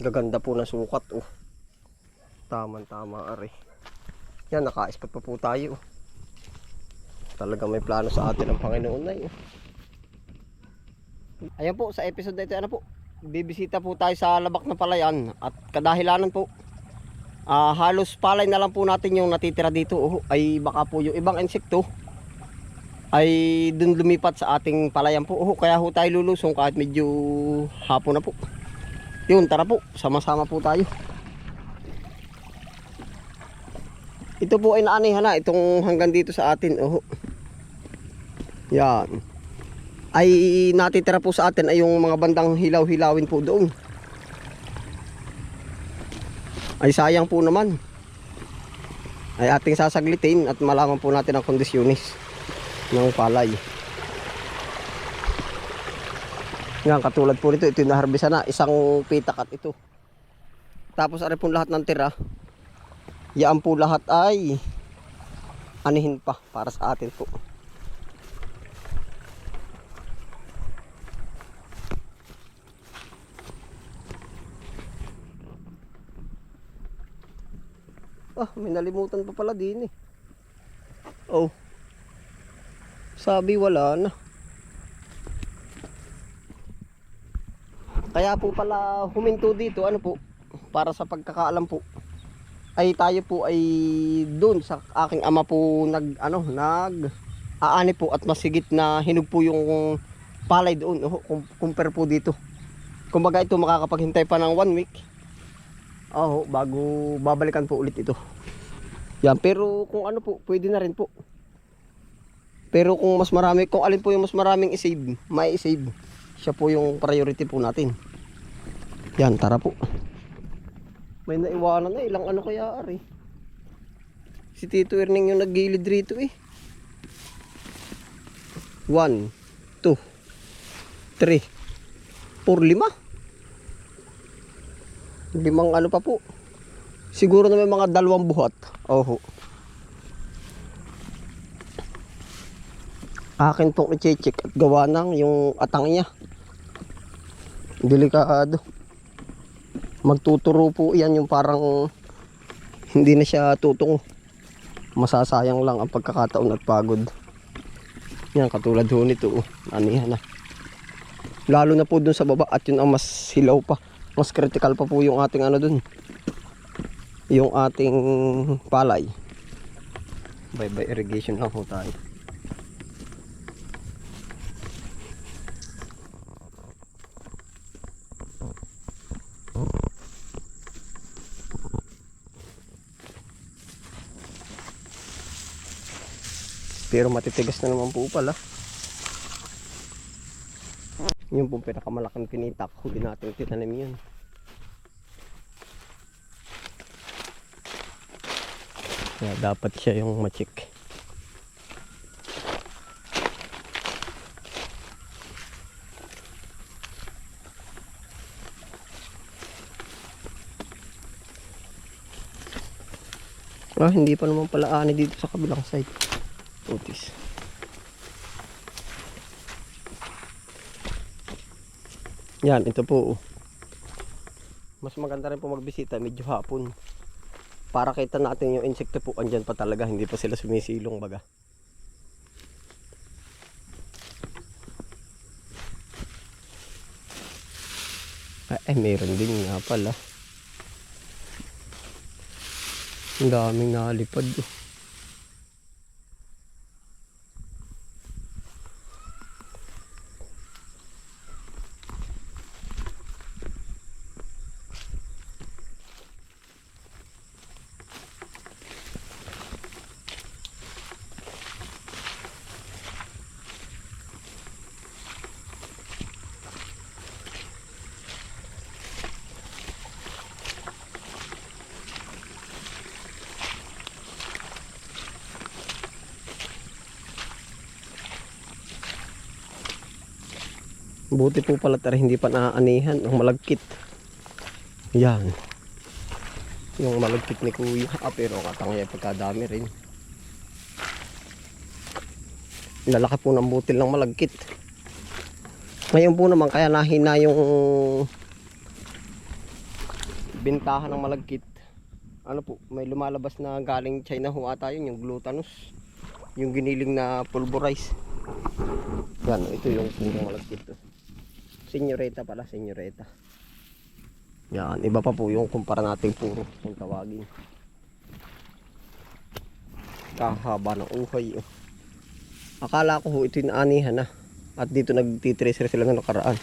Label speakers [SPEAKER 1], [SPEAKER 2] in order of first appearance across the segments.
[SPEAKER 1] Gaganda po ng sukat oh. Tamang tama are. Yan, naka-spot pa po tayo. Talaga may plano sa atin ang Panginoon na yun. Ayan po, sa episode na ito, ano po, bibisita po tayo sa Labak na Palayan at kadahilanan po, ah halos palay na lang po natin yung natitira dito oh, ay baka po yung ibang insekto ay dun lumipat sa ating palayan po oh, kaya ho tayo lulusong kahit medyo hapon na po yun tara po. Sama-sama po tayo. Ito po ay naanihan na. Itong hanggang dito sa atin oh. yan. Ay natitira po sa atin ay yung mga bandang hilaw-hilawin po doon. Ay sayang po naman. Ay ating sasaglitin at malaman po natin ang kondisyonis ng palay yan katulad po nito ito yung naharbisa na isang pitakat ito tapos ari po lahat ng tira yan po lahat ay anihin pa para sa atin po Ah, may nalimutan pa pala din eh. Oh. Sabi wala na. Kaya po pala huminto dito, ano po, para sa pagkakaalam po. Ay tayo po ay doon sa aking ama po nag ano, nag aani po at masigit na hinog po yung palay doon, oh, compare po dito. Kumbaga ito makakapaghintay pa ng one week. Oo, bago babalikan po ulit ito. Yan, pero kung ano po, pwede na rin po. Pero kung mas marami, kung alin po yung mas maraming isave, may isave. Siya po yung priority po natin. Yan, tara po. May naiwanan na, ilang ano kaya ari. Si Tito Erning yung naggilid rito eh. One, two, three, four, lima. Limang ano pa po. Siguro na may mga dalawang buhat. Oho. Akin pong i-check at gawa ng yung atang niya. Delikado. Magtuturo po yan yung parang hindi na siya tutong. Masasayang lang ang pagkakataon at pagod. Yan katulad ho nito. Oh. Anihan na. Lalo na po dun sa baba at yun ang mas hilaw pa. Mas critical pa po yung ating ano dun. Yung ating palay. Bye bye irrigation lang ho tayo. Pero matitigas na naman po pala. Yung pong pinakamalaking pinitak, huli natin tinanim yun. Kaya dapat siya yung machik. Ah, hindi pa naman pala ani dito sa kabilang side. Otis. Yan, ito po. oh. Mas maganda rin po magbisita medyo hapon. Para kita natin yung insekto po andyan pa talaga, hindi pa sila sumisilong baga. Ay, ay meron din nga pala. Ang daming nalipad. Oh. Buti po pala tara hindi pa naaanihan ang malagkit. Yan. Yung malagkit ni kuya. Ah, pero katangya pagkadami rin. Lalaki po ng butil ng malagkit. Ngayon po naman kaya nahina yung bintahan ng malagkit. Ano po, may lumalabas na galing China ho ata yun, yung glutinous. Yung giniling na pulverize. Yan, ito yung puro malagkit. To. Senyoreta pala, senyoreta. Yan, iba pa po yung kumpara nating puro kung tawagin. Kahaba ng uhay. Oh. Akala ko ho ito yung anihan na. At dito nagtitracer sila ng nakaraan.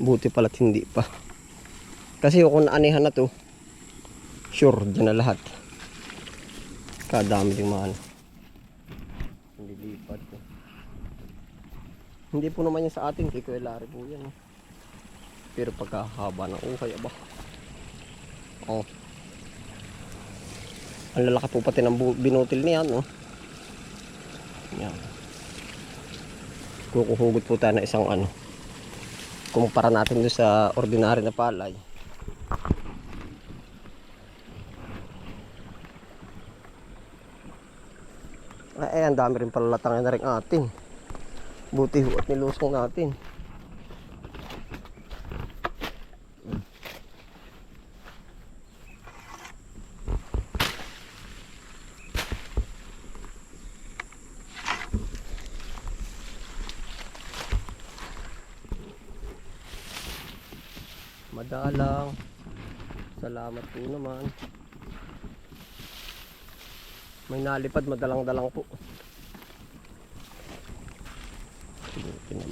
[SPEAKER 1] Buti pala't hindi pa. Kasi kung naanihan na to, sure, dyan na lahat. Kadami din mga ano. Hindi lipat. Eh. Hindi po naman yan sa ating Larry po yan. Pero pagkahaba ng ukay, aba. Oh. Ang lalaki po pati ng binutil niya, no? Yan. Kukuhugot po tayo ng isang ano. Kumpara natin doon sa ordinary na palay. Ay, ang dami rin pala latangin na rin atin. Buti ho at nilusong natin. Madalang. Salamat po naman. May nalipad, madalang-dalang po. Mo.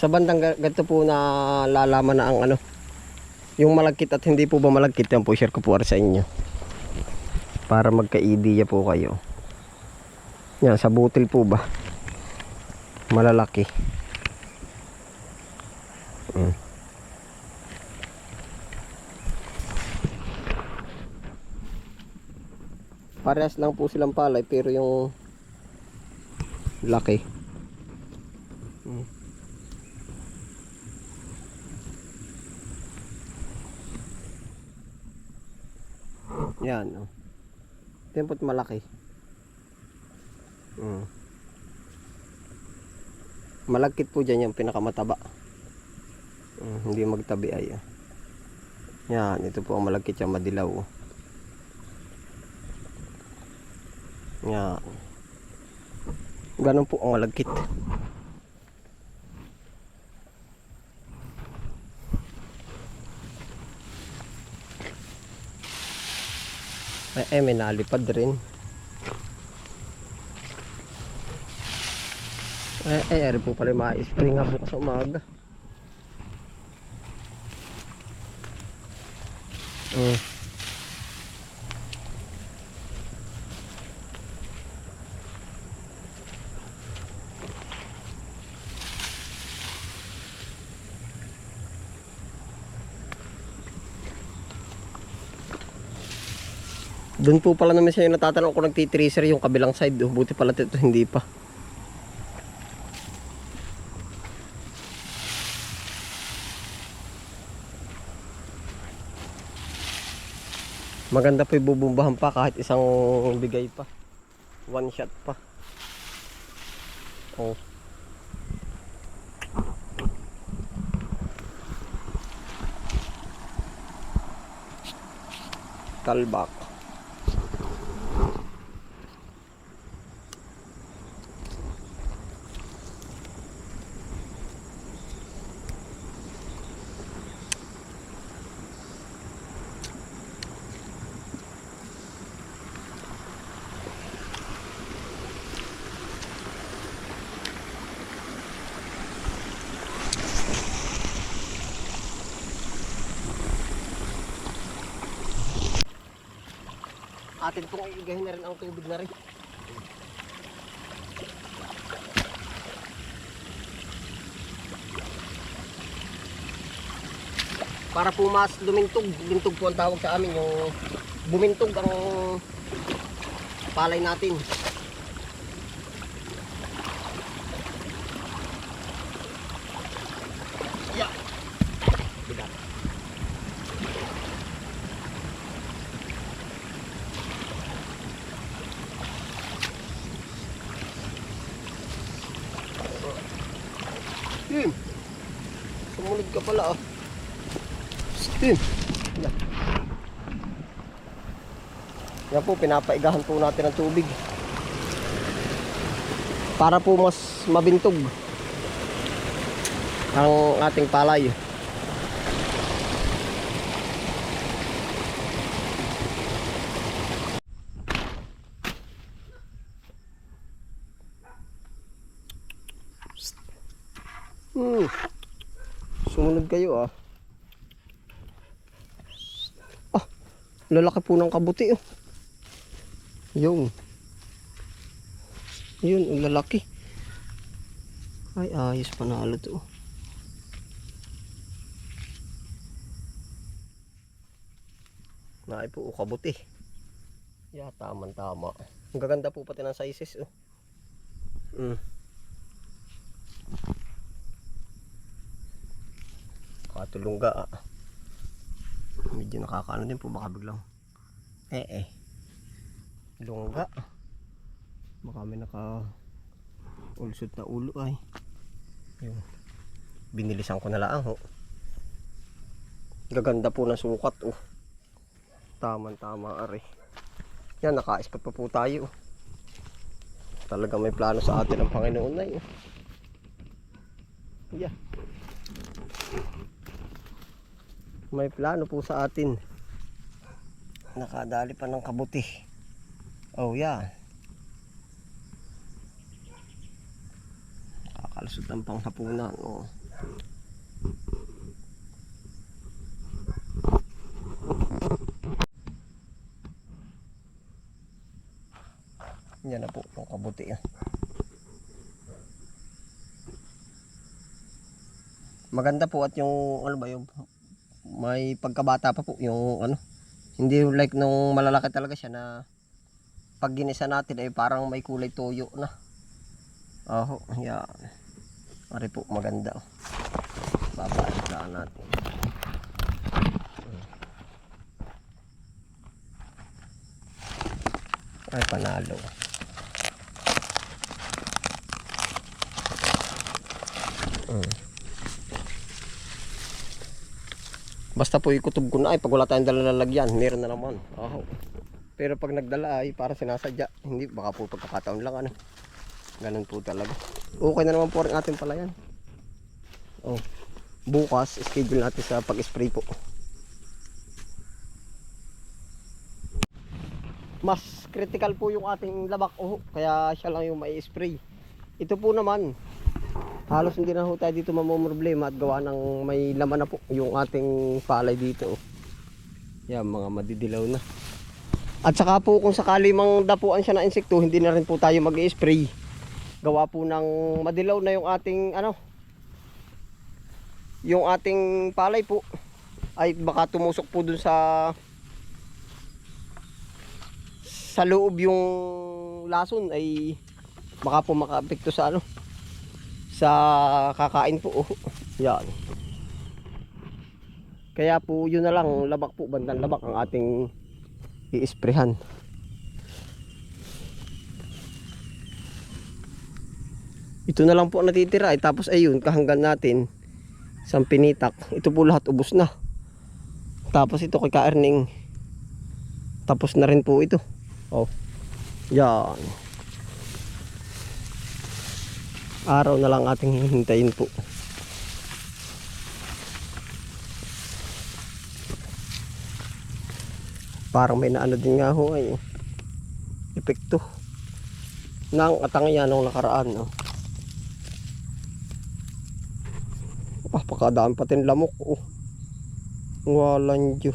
[SPEAKER 1] Sa bandang ga- ganito po na lalaman na ang ano, yung malagkit at hindi po ba malagkit yan po, share ko po sa inyo. Para magka-idea po kayo. Yan, sa butil po ba? Malalaki. Mm. Parehas lang po silang palay pero yung laki. Mm. Yan, oh. Tempot malaki. Mm. Malagkit po dyan yung pinakamataba. Mm, hindi magtabi ay. ah. Yan, ito po ang malagkit yung madilaw. oh. Yan. Ganun po ang malagkit. Ay, eh, may nalipad rin. Ay, ay, ari po pala ma-spray nga po sa umaga. Mm. Doon po pala naman siya yung natatanong kung nagtitracer yung kabilang side. Oh, buti pala ito hindi pa. Maganda po ibubumbahan pa kahit isang bigay pa. One shot pa. Oh. Kalbak. Atin pong iigahin na rin ang tubig na rin. Para po mas lumintog, lintog po ang tawag sa amin, yung bumintog ang palay natin. Pala ah. Spin. Yan. Yan po, pinapaigahan po natin ng tubig. Para po mas mabintog ang ating palay. Hmm. Sumunod kayo ah. Ah, lalaki po ng kabuti oh. Yung. Yun, ang lalaki. Ay, ayos panalo to. Naay po, oh, kabuti. Yeah, tama tama. Ang gaganda po pati ng sizes oh. Mm. Katulungga ah. Medyo nakakaano din po baka biglang. Eh eh. Lungga. Baka may naka ulsot na ulo ay. Yun. Binilisan ko na lang ho. Gaganda po ng sukat oh. Tama tama are. Yan naka-spot pa po tayo. oh. Talaga may plano sa atin ang Panginoon na yun. Yeah. May plano po sa atin. Nakadali pa ng kabuti. Oh, yeah. Nakakalusot ng panghapunan. Oh. Yan na po, yung kabuti. ah. Maganda po at yung ano ba yung may pagkabata pa po yung ano hindi like nung malalaki talaga siya na pag ginisa natin ay parang may kulay toyo na aho yan Ari po maganda oh. babalik lang natin ay panalo Mm. Basta po ikutob ko na ay pag wala tayong dala lalagyan, meron na naman. Oh. Pero pag nagdala ay para sinasadya, hindi baka po pagkakataon lang ano. Ganun po talaga. Okay na naman po rin ating palayan. Oh. Bukas schedule natin sa pag-spray po. Mas critical po yung ating labak oh, kaya siya lang yung may spray. Ito po naman halos hindi na ho tayo dito mamumroblema at gawa ng may laman na po yung ating palay dito. Yan, mga madidilaw na. At saka po kung sakali mang dapuan siya na insekto, hindi na rin po tayo mag-spray. Gawa po ng madilaw na yung ating ano, yung ating palay po ay baka tumusok po dun sa sa loob yung lason ay baka po makaapekto sa ano sa kakain po. Yan. Kaya po yun na lang, labak po, bandang labak ang ating i-sprayhan. Ito na lang po natitira. Eh. Tapos ayun, kahanggan natin isang pinitak. Ito po lahat ubos na. Tapos ito kay ka-earning. Tapos na rin po ito. Oh. Yan. Araw na lang ating hihintayin po parang may naano din nga ho ay epekto ng atangya nung nakaraan no? ah pakadaan patin lamok oh. walang dyo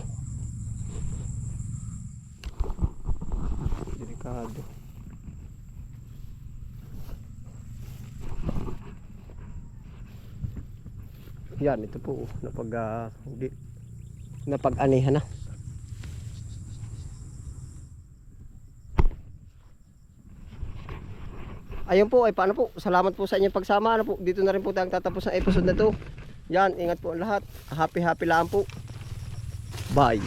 [SPEAKER 1] delikado Yan, ito po. Napag, ah, hindi, napag-anihan na. Ayun po, ay paano po? Salamat po sa inyong pagsama. Ano po? Dito na rin po tayong tatapos ng episode na to. Yan, ingat po ang lahat. Happy happy lang po. Bye.